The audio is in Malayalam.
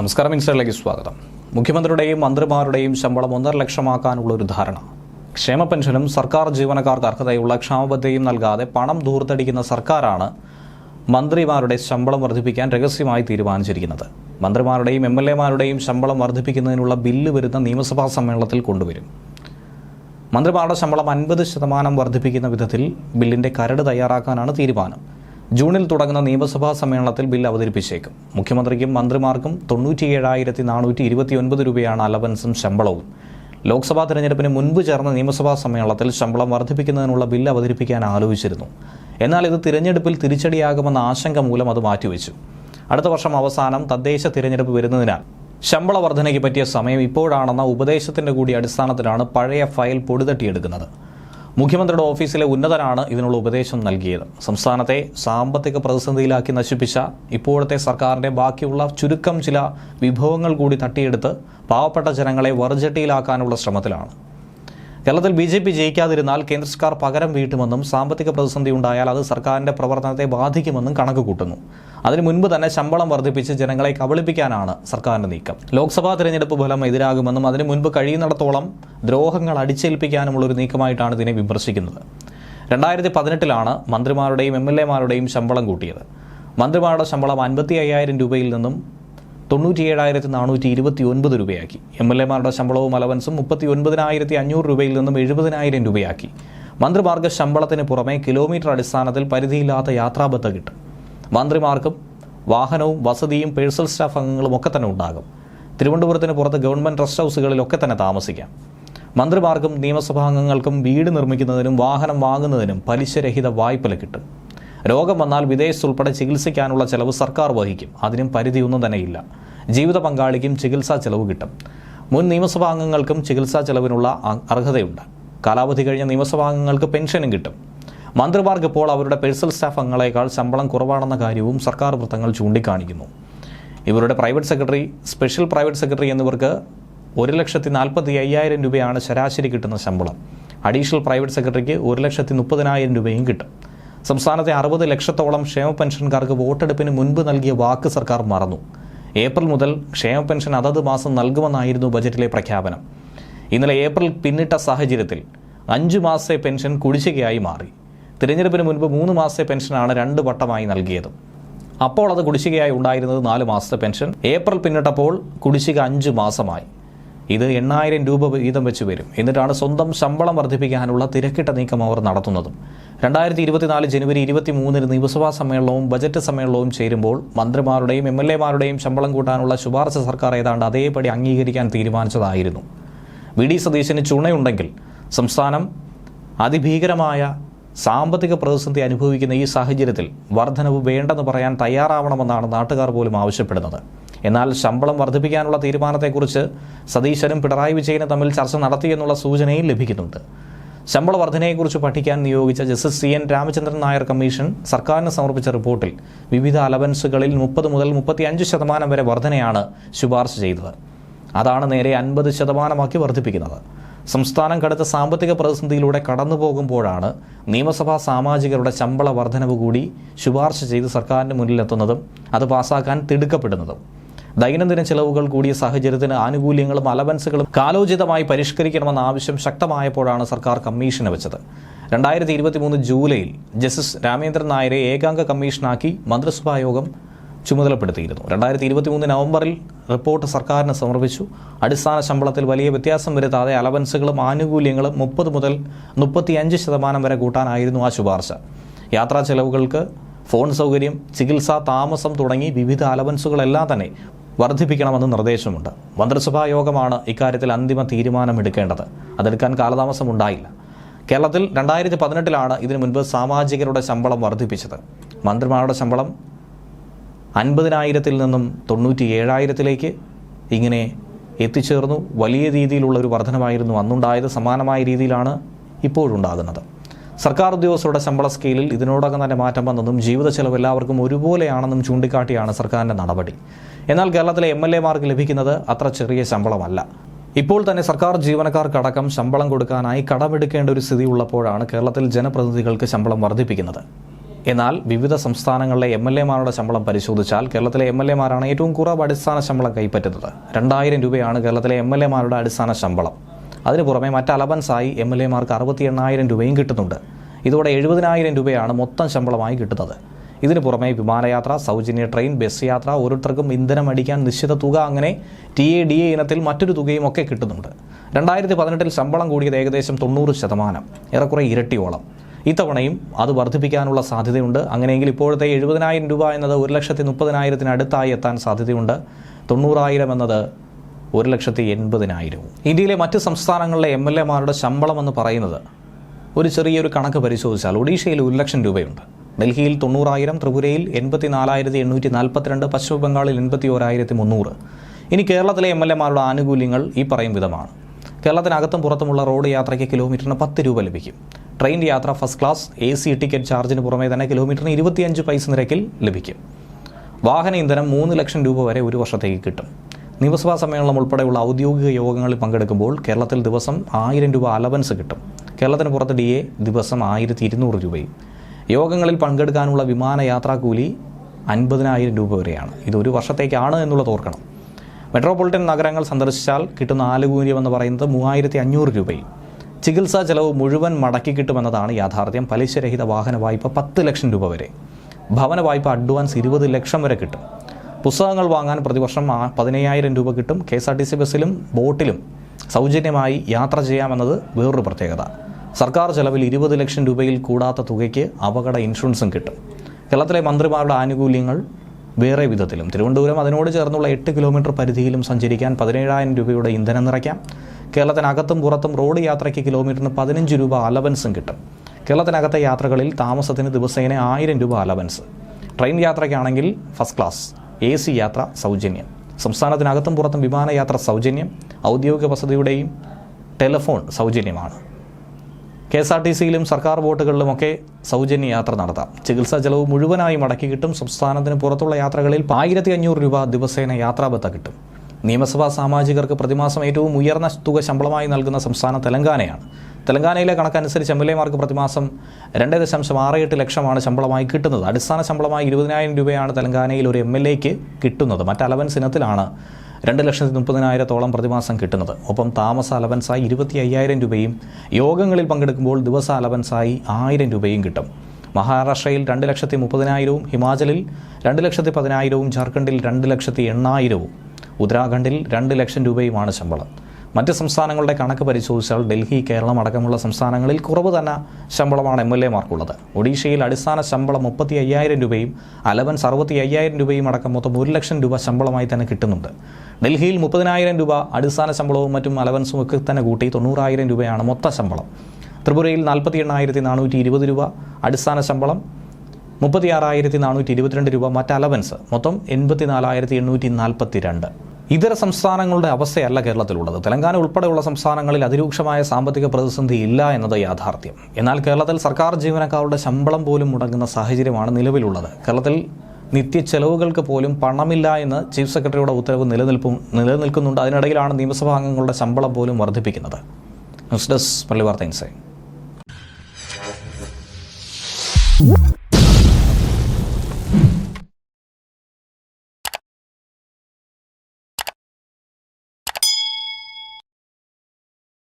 നമസ്കാരം ഇൻസ്റ്ററിലേക്ക് സ്വാഗതം. മുഖ്യമന്ത്രിയുടെയും മന്ത്രിമാരുടെയും ശമ്പളം ഒന്നര ലക്ഷമാക്കാനുള്ള ഒരു ധാരണ. ക്ഷേമ പെൻഷനും സർക്കാർ ജീവനക്കാർക്ക് അർഹതയുള്ള ക്ഷാമബദ്ധയും നൽകാതെ പണം ദൂർത്തടിക്കുന്ന സർക്കാരാണ് മന്ത്രിമാരുടെ ശമ്പളം വർദ്ധിപ്പിക്കാൻ രഹസ്യമായി തീരുമാനിച്ചിരിക്കുന്നത്. മന്ത്രിമാരുടെയും എം എൽ എമാരുടെയും ശമ്പളം വർദ്ധിപ്പിക്കുന്നതിനുള്ള ബില്ല് വരുന്ന നിയമസഭാ സമ്മേളനത്തിൽ കൊണ്ടുവരും. മന്ത്രിമാരുടെ ശമ്പളം അൻപത് ശതമാനം വർദ്ധിപ്പിക്കുന്ന വിധത്തിൽ ബില്ലിന്റെ കരട് തയ്യാറാക്കാനാണ് തീരുമാനം. ജൂണിൽ തുടങ്ങുന്ന നിയമസഭാ സമ്മേളനത്തിൽ ബിൽ അവതരിപ്പിച്ചേക്കും. മുഖ്യമന്ത്രിക്കും മന്ത്രിമാർക്കും തൊണ്ണൂറ്റിയേഴായിരത്തി നാനൂറ്റി ഇരുപത്തിയൊൻപത് രൂപയാണ് അലവൻസും ശമ്പളവും. ലോക്സഭാ തെരഞ്ഞെടുപ്പിന് മുൻപ് ചേർന്ന നിയമസഭാ സമ്മേളനത്തിൽ ശമ്പളം വർദ്ധിപ്പിക്കുന്നതിനുള്ള ബിൽ അവതരിപ്പിക്കാൻ ആലോചിച്ചിരുന്നു. എന്നാൽ ഇത് തിരഞ്ഞെടുപ്പിൽ തിരിച്ചടിയാകുമെന്ന ആശങ്ക മൂലം അത് മാറ്റിവെച്ചു. അടുത്ത വർഷം അവസാനം തദ്ദേശ തിരഞ്ഞെടുപ്പ് വരുന്നതിനാൽ ശമ്പള വർധനയ്ക്ക് പറ്റിയ സമയം ഇപ്പോഴാണെന്ന ഉപദേശത്തിന്റെ കൂടി അടിസ്ഥാനത്തിലാണ് പഴയ ഫയൽ പൊടിതട്ടിയെടുക്കുന്നത്. മുഖ്യമന്ത്രിയുടെ ഓഫീസിലെ ഉന്നതരാണ് ഇതിനുള്ള ഉപദേശം നൽകിയത്. സംസ്ഥാനത്തെ സാമ്പത്തിക പ്രതിസന്ധിയിലാക്കി നശിപ്പിച്ച ഇപ്പോഴത്തെ സർക്കാരിന്റെ ബാക്കിയുള്ള ചുരുക്കം ചില വിഭവങ്ങൾ കൂടി തട്ടിയെടുത്ത് പാവപ്പെട്ട ജനങ്ങളെ വറുചട്ടിയിലാക്കാനുള്ള ശ്രമത്തിലാണ്. കേരളത്തിൽ ബി ജെ പി ജയിക്കാതിരുന്നാൽ കേന്ദ്ര സർക്കാർ പകരം വീട്ടുമെന്നും സാമ്പത്തിക പ്രതിസന്ധി ഉണ്ടായാൽ അത് സർക്കാരിന്റെ പ്രവർത്തനത്തെ ബാധിക്കുമെന്നും കണക്ക് കൂട്ടുന്നു. അതിനു മുൻപ് തന്നെ ശമ്പളം വർദ്ധിപ്പിച്ച് ജനങ്ങളെ കബളിപ്പിക്കാനാണ് സർക്കാരിന്റെ നീക്കം. ലോക്സഭാ തിരഞ്ഞെടുപ്പ് ഫലം എതിരാകുമെന്നും അതിനു മുൻപ് കഴിയുന്നിടത്തോളം ദ്രോഹങ്ങൾ അടിച്ചേൽപ്പിക്കാനുമുള്ള ഒരു നീക്കമായിട്ടാണ് ഇതിനെ വിമർശിക്കുന്നത്. രണ്ടായിരത്തി പതിനെട്ടിലാണ് മന്ത്രിമാരുടെയും എം എൽ എമാരുടെയും ശമ്പളം കൂട്ടിയത്. മന്ത്രിമാരുടെ ശമ്പളം അൻപത്തി അയ്യായിരം രൂപയിൽ നിന്നും തൊണ്ണൂറ്റിയേഴായിരത്തി നാനൂറ്റി ഇരുപത്തി ഒൻപത് രൂപയാക്കി. എം എൽ എമാരുടെ ശമ്പളവും അലവൻസും മുപ്പത്തി ഒൻപതിനായിരത്തി അഞ്ഞൂറ് രൂപയിൽ നിന്നും എഴുപതിനായിരം രൂപയാക്കി. മന്ത്രിമാർക്ക് ശമ്പളത്തിന് പുറമെ കിലോമീറ്റർ അടിസ്ഥാനത്തിൽ പരിധിയില്ലാത്ത യാത്രാബത്ത കിട്ടും. മന്ത്രിമാർക്കും വാഹനവും വസതിയും പേഴ്സണൽ സ്റ്റാഫ് അംഗങ്ങളും ഒക്കെ തന്നെ ഉണ്ടാകും. തിരുവനന്തപുരത്തിന് പുറത്ത് ഗവൺമെന്റ് റെസ്റ്റ് ഹൗസുകളിലൊക്കെ തന്നെ താമസിക്കാം. മന്ത്രിമാർക്കും നിയമസഭാംഗങ്ങൾക്കും വീട് നിർമ്മിക്കുന്നതിനും വാഹനം വാങ്ങുന്നതിനും പലിശരഹിത വായ്പ കിട്ടും. രോഗം വന്നാൽ വിദേശത്തുൾപ്പെടെ ചികിത്സിക്കാനുള്ള ചെലവ് സർക്കാർ വഹിക്കും. അതിനും പരിധിയൊന്നും തന്നെയില്ല. ജീവിത പങ്കാളിക്കും ചികിത്സാ ചെലവ് കിട്ടും. മുൻ നിയമസഭാ അംഗങ്ങൾക്കും ചികിത്സാ ചെലവിനുള്ള അർഹതയുണ്ട്. കാലാവധി കഴിഞ്ഞ നിയമസഭാ അംഗങ്ങൾക്ക് പെൻഷനും കിട്ടും. മന്ത്രിമാർക്ക് ഇപ്പോൾ അവരുടെ പേഴ്സണൽ സ്റ്റാഫ് അംഗങ്ങളെക്കാൾ ശമ്പളം കുറവാണെന്ന കാര്യവും സർക്കാർ വൃത്തങ്ങൾ ചൂണ്ടിക്കാണിക്കുന്നു. ഇവരുടെ private secretary special private secretary എന്നിവർക്ക് ഒരു ലക്ഷത്തി നാൽപ്പത്തി അയ്യായിരം രൂപയാണ് ശരാശരി കിട്ടുന്ന ശമ്പളം. അഡീഷണൽ പ്രൈവറ്റ് സെക്രട്ടറിക്ക് ഒരു ലക്ഷത്തി മുപ്പതിനായിരം രൂപയും കിട്ടും. സംസ്ഥാനത്തെ അറുപത് ലക്ഷത്തോളം ക്ഷേമ പെൻഷൻകാർക്ക് വോട്ടെടുപ്പിന് മുൻപ് നൽകിയ വാക്ക് സർക്കാർ മറന്നു. ഏപ്രിൽ മുതൽ ക്ഷേമ പെൻഷൻ അതത് മാസം നൽകുമെന്നായിരുന്നു ബജറ്റിലെ പ്രഖ്യാപനം. ഇന്നലെ ഏപ്രിൽ പിന്നിട്ട സാഹചര്യത്തിൽ അഞ്ചു മാസത്തെ പെൻഷൻ കുടിശ്ശികയായി മാറി. തിരഞ്ഞെടുപ്പിന് മുൻപ് മൂന്ന് മാസത്തെ പെൻഷനാണ് രണ്ട് വട്ടമായി നൽകിയത്. അപ്പോൾ അത് കുടിശ്ശികയായി ഉണ്ടായിരുന്നത് നാല് മാസത്തെ പെൻഷൻ. ഏപ്രിൽ പിന്നിട്ടപ്പോൾ കുടിശ്ശിക അഞ്ച് മാസമായി. ഇത് എണ്ണായിരം രൂപ വീതം വെച്ച് വരും. എന്നിട്ടാണ് സ്വന്തം ശമ്പളം വർദ്ധിപ്പിക്കാനുള്ള തിരക്കിട്ട നീക്കം അവർ നടത്തുന്നതും. രണ്ടായിരത്തി ഇരുപത്തിനാല് ജനുവരി ഇരുപത്തി മൂന്നിന് നിയമസഭാ സമ്മേളനവും ബജറ്റ് സമ്മേളനവും ചേരുമ്പോൾ മന്ത്രിമാരുടെയും എം എൽ എമാരുടെയും ശമ്പളം കൂട്ടാനുള്ള ശുപാർശ സർക്കാർ ഏതാണ്ട് അതേപടി അംഗീകരിക്കാൻ തീരുമാനിച്ചതായിരുന്നു. വി ഡി സതീശന് ചുണയുണ്ടെങ്കിൽ സംസ്ഥാനം അതിഭീകരമായ സാമ്പത്തിക പ്രതിസന്ധി അനുഭവിക്കുന്ന ഈ സാഹചര്യത്തിൽ വർധനവ് വേണ്ടെന്ന് പറയാൻ തയ്യാറാവണമെന്നാണ് നാട്ടുകാർ പോലും ആവശ്യപ്പെടുന്നത്. എന്നാൽ ശമ്പളം വർദ്ധിപ്പിക്കാനുള്ള തീരുമാനത്തെക്കുറിച്ച് സതീശനും പിണറായി വിജയനും തമ്മിൽ ചർച്ച നടത്തിയെന്നുള്ള സൂചനയും ലഭിക്കുന്നുണ്ട്. ശമ്പള വർധനയെക്കുറിച്ച് പഠിക്കാൻ നിയോഗിച്ച justice C N Ramachandran Nair commission സർക്കാരിന് സമർപ്പിച്ച റിപ്പോർട്ടിൽ വിവിധ അലവൻസുകളിൽ മുപ്പത് മുതൽ മുപ്പത്തിയഞ്ച് ശതമാനം വരെ വർധനയാണ് ശുപാർശ ചെയ്തത്. അതാണ് നേരെ അൻപത് ശതമാനമാക്കി വർദ്ധിപ്പിക്കുന്നത്. സംസ്ഥാനം കടുത്ത സാമ്പത്തിക പ്രതിസന്ധിയിലൂടെ കടന്നു പോകുമ്പോഴാണ് നിയമസഭാ സാമാജികരുടെ ശമ്പള വർധനവ് കൂടി ശുപാർശ ചെയ്ത് സർക്കാരിന് മുന്നിലെത്തുന്നതും അത് പാസാക്കാൻ തിടുക്കപ്പെടുന്നതും. ദൈനംദിന ചെലവുകൾ കൂടിയ സാഹചര്യത്തിന് ആനുകൂല്യങ്ങളും അലവൻസുകളും കാലോചിതമായി പരിഷ്കരിക്കണമെന്ന ആവശ്യം ശക്തമായപ്പോഴാണ് സർക്കാർ കമ്മീഷനെ വെച്ചത്. രണ്ടായിരത്തി ഇരുപത്തിമൂന്ന് ജൂലൈയിൽ ജസ്റ്റിസ് രാമേന്ദ്രൻ നായരെ ഏകാംഗ കമ്മീഷനാക്കി മന്ത്രിസഭാ യോഗം ചുമതലപ്പെടുത്തിയിരുന്നു. രണ്ടായിരത്തി ഇരുപത്തിമൂന്ന് നവംബറിൽ റിപ്പോർട്ട് സർക്കാരിന് സമർപ്പിച്ചു. അടിസ്ഥാന ശമ്പളത്തിൽ വലിയ വ്യത്യാസം വരുത്താതെ അലവൻസുകളും ആനുകൂല്യങ്ങളും മുപ്പത് മുതൽ മുപ്പത്തിയഞ്ച് ശതമാനം വരെ കൂട്ടാനായിരുന്നു ആ ശുപാർശ. യാത്രാ ചെലവുകൾക്ക് ഫോൺ സൗകര്യം ചികിത്സ താമസം തുടങ്ങി വിവിധ അലവൻസുകളെല്ലാം തന്നെ വർദ്ധിപ്പിക്കണമെന്ന് നിർദ്ദേശമുണ്ട്. മന്ത്രിസഭാ യോഗമാണ് ഇക്കാര്യത്തിൽ അന്തിമ തീരുമാനമെടുക്കേണ്ടത്. അതെടുക്കാൻ കാലതാമസം ഉണ്ടായില്ല കേരളത്തിൽ രണ്ടായിരത്തി പതിനെട്ടിലാണ് ഇതിനു മുൻപ് സാമാജികരുടെ ശമ്പളം വർദ്ധിപ്പിച്ചത്. മന്ത്രിമാരുടെ ശമ്പളം അൻപതിനായിരത്തിൽ നിന്നും തൊണ്ണൂറ്റി ഏഴായിരത്തിലേക്ക് ഇങ്ങനെ എത്തിച്ചേർന്നു. വലിയ രീതിയിലുള്ള ഒരു വർധനമായിരുന്നു അന്നുണ്ടായത്. സമാനമായ രീതിയിലാണ് ഇപ്പോഴുണ്ടാകുന്നത്. സർക്കാർ ഉദ്യോഗസ്ഥരുടെ ശമ്പള സ്കെയിലിൽ ഇതിനോടകം തന്നെ മാറ്റം വന്നതും ജീവിത ചെലവ് എല്ലാവർക്കും ഒരുപോലെയാണെന്നും ചൂണ്ടിക്കാട്ടിയാണ് സർക്കാരിന്റെ നടപടി. എന്നാൽ കേരളത്തിലെ എം എൽ എമാർക്ക് ലഭിക്കുന്നത് അത്ര ചെറിയ ശമ്പളമല്ല. ഇപ്പോൾ തന്നെ സർക്കാർ ജീവനക്കാർക്കടക്കം ശമ്പളം കൊടുക്കാനായി കടമെടുക്കേണ്ട ഒരു സ്ഥിതി ഉള്ളപ്പോഴാണ് കേരളത്തിൽ ജനപ്രതിനിധികൾക്ക് ശമ്പളം വർദ്ധിപ്പിക്കുന്നത്. എന്നാൽ വിവിധ സംസ്ഥാനങ്ങളിലെ എം എൽ എമാരുടെ ശമ്പളം പരിശോധിച്ചാൽ കേരളത്തിലെ എം എൽ എമാരാണ് ഏറ്റവും കുറവ് അടിസ്ഥാന ശമ്പളം കൈപ്പറ്റുന്നത്. രണ്ടായിരം രൂപയാണ് കേരളത്തിലെ എം എൽ എമാരുടെ അടിസ്ഥാന ശമ്പളം. അതിനു പുറമെ മറ്റ് അലവൻസായി എം എൽ എമാർക്ക് അറുപത്തി എണ്ണായിരം രൂപയും കിട്ടുന്നുണ്ട്. ഇതോടെ എഴുപതിനായിരം രൂപയാണ് മൊത്തം ശമ്പളമായി കിട്ടുന്നത്. ഇതിനു പുറമെ വിമാനയാത്ര സൗജന്യ ട്രെയിൻ ബസ് യാത്ര ഓരോരുത്തർക്കും ഇന്ധനം അടിക്കാൻ നിശ്ചിത തുക അങ്ങനെ ടി എ ഡി എ ഇനത്തിൽ മറ്റൊരു തുകയും ഒക്കെ കിട്ടുന്നുണ്ട്. രണ്ടായിരത്തി പതിനെട്ടിൽ ശമ്പളം കൂടിയത് ഏകദേശം തൊണ്ണൂറ് ശതമാനം. ഏറെക്കുറെ ഇരട്ടിയോളം. ഇത്തവണയും അത് വർദ്ധിപ്പിക്കാനുള്ള സാധ്യതയുണ്ട്. അങ്ങനെയെങ്കിൽ ഇപ്പോഴത്തെ എഴുപതിനായിരം രൂപ എന്നത് ഒരു ലക്ഷത്തി മുപ്പതിനായിരത്തിനടുത്തായി എത്താൻ സാധ്യതയുണ്ട്. തൊണ്ണൂറായിരം എന്നത് ഒരു ലക്ഷത്തി എൺപതിനായിരവും. ഇന്ത്യയിലെ മറ്റ് സംസ്ഥാനങ്ങളിലെ എം എൽ എമാരുടെ ശമ്പളം എന്ന് പറയുന്നത് ഒരു ചെറിയൊരു കണക്ക് പരിശോധിച്ചാൽ ഒഡീഷയിൽ ഒരു ലക്ഷം രൂപയുണ്ട്. ഡൽഹിയിൽ തൊണ്ണൂറായിരം ത്രിപുരയിൽ എൺപത്തി നാലായിരത്തി എണ്ണൂറ്റി നാൽപ്പത്തിരണ്ട് പശ്ചിമ ബംഗാളിൽ എൺപത്തി ഓരായിരത്തി മുന്നൂറ്. ഇനി കേരളത്തിലെ എം എൽ എമാരുടെ ആനുകൂല്യങ്ങൾ ഈ പറയും വിധമാണ്. കേരളത്തിനകത്തും പുറത്തുമുള്ള റോഡ് യാത്രയ്ക്ക് കിലോമീറ്ററിന് പത്ത് രൂപ ലഭിക്കും. ട്രെയിൻ യാത്ര first class A C ticket ചാർജിന് പുറമേ തന്നെ കിലോമീറ്ററിന് ഇരുപത്തിയഞ്ച് പൈസ നിരക്കിൽ ലഭിക്കും. വാഹന ഇന്ധനം മൂന്ന് ലക്ഷം രൂപ വരെ ഒരു വർഷത്തേക്ക് കിട്ടും. നിയമസഭാ സമ്മേളനം ഉൾപ്പെടെയുള്ള ഔദ്യോഗിക യോഗങ്ങളിൽ പങ്കെടുക്കുമ്പോൾ കേരളത്തിൽ ദിവസം ആയിരം രൂപ അലവൻസ് കിട്ടും. കേരളത്തിന് പുറത്ത് ഡി എ ദിവസം ആയിരത്തി ഇരുന്നൂറ് രൂപയും. യോഗങ്ങളിൽ പങ്കെടുക്കാനുള്ള വിമാനയാത്രാ കൂലി അൻപതിനായിരം രൂപ വരെയാണ്. ഇത് ഒരു വർഷത്തേക്കാണ് എന്നുള്ളത് ഓർക്കണം. മെട്രോപൊളിറ്റൻ നഗരങ്ങൾ സന്ദർശിച്ചാൽ കിട്ടുന്ന ആനുകൂല്യം എന്ന് പറയുന്നത് മൂവായിരത്തി അഞ്ഞൂറ് രൂപയും. ചികിത്സാ ചെലവ് മുഴുവൻ മടക്കി കിട്ടുമെന്നതാണ് യാഥാർത്ഥ്യം. പലിശരഹിത വാഹന വായ്പ പത്ത് ലക്ഷം രൂപ വരെ. ഭവന വായ്പ അഡ്വാൻസ് ഇരുപത് ലക്ഷം വരെ കിട്ടും. പുസ്തകങ്ങൾ വാങ്ങാൻ പ്രതിവർഷം പതിനയ്യായിരം രൂപ കിട്ടും. K S R T C ബസ്സിലും ബോട്ടിലും സൗജന്യമായി യാത്ര ചെയ്യാമെന്നത് വേറൊരു പ്രത്യേകത. സർക്കാർ ചെലവിൽ ഇരുപത് ലക്ഷം രൂപയിൽ കൂടാത്ത തുകയ്ക്ക് അപകട ഇൻഷുറൻസും കിട്ടും. കേരളത്തിലെ മന്ത്രിമാരുടെ ആനുകൂല്യങ്ങൾ വേറെ വിധത്തിലും. തിരുവനന്തപുരം അതിനോട് ചേർന്നുള്ള എട്ട് കിലോമീറ്റർ പരിധിയിലും സഞ്ചരിക്കാൻ പതിനേഴായിരം രൂപയുടെ ഇന്ധനം നിറയ്ക്കാം. കേരളത്തിനകത്തും പുറത്തും റോഡ് യാത്രയ്ക്ക് കിലോമീറ്ററിന് പതിനഞ്ച് രൂപ അലവൻസും കിട്ടും. കേരളത്തിനകത്തെ യാത്രകളിൽ താമസത്തിന് ദിവസേന ആയിരം രൂപ അലവൻസ്. ട്രെയിൻ യാത്രയ്ക്കാണെങ്കിൽ ഫസ്റ്റ് ക്ലാസ്. എ സി യാത്ര സൗജന്യം. സംസ്ഥാനത്തിനകത്തും പുറത്തും വിമാനയാത്ര സൗജന്യം. ഔദ്യോഗിക വസതിയുടെയും ടെലിഫോൺ സൗജന്യമാണ്. കെ എസ് ആർ ടി സിയിലും സർക്കാർ ബോട്ടുകളിലുമൊക്കെ സൗജന്യ യാത്ര നടത്താം. ചികിത്സാ ചെലവ് മുഴുവനായി മടക്കി കിട്ടും. സംസ്ഥാനത്തിന് പുറത്തുള്ള യാത്രകളിൽ ആയിരത്തി അഞ്ഞൂറ് രൂപ ദിവസേന യാത്രാബത്ത കിട്ടും. നിയമസഭാ സാമാജികർക്ക് പ്രതിമാസം ഏറ്റവും ഉയർന്ന തുക ശമ്പളമായി നൽകുന്ന സംസ്ഥാനം തെലങ്കാനയാണ്. തെലങ്കാനയിലെ കണക്കനുസരിച്ച് എം എൽ എമാർക്ക് പ്രതിമാസം രണ്ട് ദശാംശം ആറ് എട്ട് ലക്ഷമാണ് ശമ്പളമായി കിട്ടുന്നത്. അടിസ്ഥാന ശമ്പളമായി ഇരുപതിനായിരം രൂപയാണ് തെലങ്കാനയിൽ ഒരു എം എൽ എക്ക് കിട്ടുന്നത്. മറ്റ് അലവൻസ് ഇനത്തിലാണ് രണ്ട് ലക്ഷത്തി മുപ്പതിനായിരത്തോളം പ്രതിമാസം കിട്ടുന്നത്. ഒപ്പം താമസ അലവൻസായി ഇരുപത്തി അയ്യായിരം രൂപയും യോഗങ്ങളിൽ പങ്കെടുക്കുമ്പോൾ ദിവസ അലവൻസായി ആയിരം രൂപയും കിട്ടും. മഹാരാഷ്ട്രയിൽ രണ്ട് ലക്ഷത്തി മുപ്പതിനായിരവും ഹിമാചലിൽ രണ്ട് ലക്ഷത്തി പതിനായിരവും ജാർഖണ്ഡിൽ രണ്ട് ലക്ഷത്തി എണ്ണായിരവും ഉത്തരാഖണ്ഡിൽ രണ്ട് ലക്ഷം രൂപയുമാണ് ശമ്പളം. മറ്റ് സംസ്ഥാനങ്ങളുടെ കണക്ക് പരിശോധിച്ചാൽ ഡൽഹി കേരളം അടക്കമുള്ള സംസ്ഥാനങ്ങളിൽ കുറവ് തന്നെ ശമ്പളമാണ് എം എൽ എമാർക്കുള്ളത് ഒഡീഷയിൽ അടിസ്ഥാന ശമ്പളം മുപ്പത്തി അയ്യായിരം രൂപയും അലവൻസ് അറുപത്തി അയ്യായിരം രൂപയും അടക്കം മൊത്തം ഒരു ലക്ഷം രൂപ ശമ്പളമായി തന്നെ കിട്ടുന്നുണ്ട്. ഡൽഹിയിൽ മുപ്പതിനായിരം രൂപ അടിസ്ഥാന ശമ്പളവും മറ്റും അലവൻസും ഒക്കെ തന്നെ കൂട്ടി തൊണ്ണൂറായിരം രൂപയാണ് മൊത്ത ശമ്പളം. ത്രിപുരയിൽ നാൽപ്പത്തി എണ്ണായിരത്തി നാനൂറ്റി ഇരുപത് രൂപ അടിസ്ഥാന ശമ്പളം മുപ്പത്തി ആറായിരത്തി നാനൂറ്റി ഇരുപത്തിരണ്ട് രൂപ മറ്റ് അലവൻസ് മൊത്തം എൺപത്തി നാലായിരത്തി എണ്ണൂറ്റി നാൽപ്പത്തി രണ്ട് ഇതര സംസ്ഥാനങ്ങളുടെ അവസ്ഥയല്ല കേരളത്തിലുള്ളത്. തെലങ്കാന ഉൾപ്പെടെയുള്ള സംസ്ഥാനങ്ങളിൽ അതിരൂക്ഷമായ സാമ്പത്തിക പ്രതിസന്ധി ഇല്ല എന്നത് യാഥാർത്ഥ്യം. എന്നാൽ കേരളത്തിൽ സർക്കാർ ജീവനക്കാരുടെ ശമ്പളം പോലും മുടങ്ങുന്ന സാഹചര്യമാണ് നിലവിലുള്ളത്. കേരളത്തിൽ നിത്യ ചെലവുകൾക്ക് പോലും പണമില്ല എന്ന് ചീഫ് സെക്രട്ടറിയുടെ ഉത്തരവ് നിലനിൽപ്പും നിലനിൽക്കുന്നുണ്ട്. അതിനിടയിലാണ് നിയമസഭാ അംഗങ്ങളുടെ ശമ്പളം പോലും വർദ്ധിപ്പിക്കുന്നത്. ന്യൂസ് ഡെസ്ക് പള്ളി വാർത്ത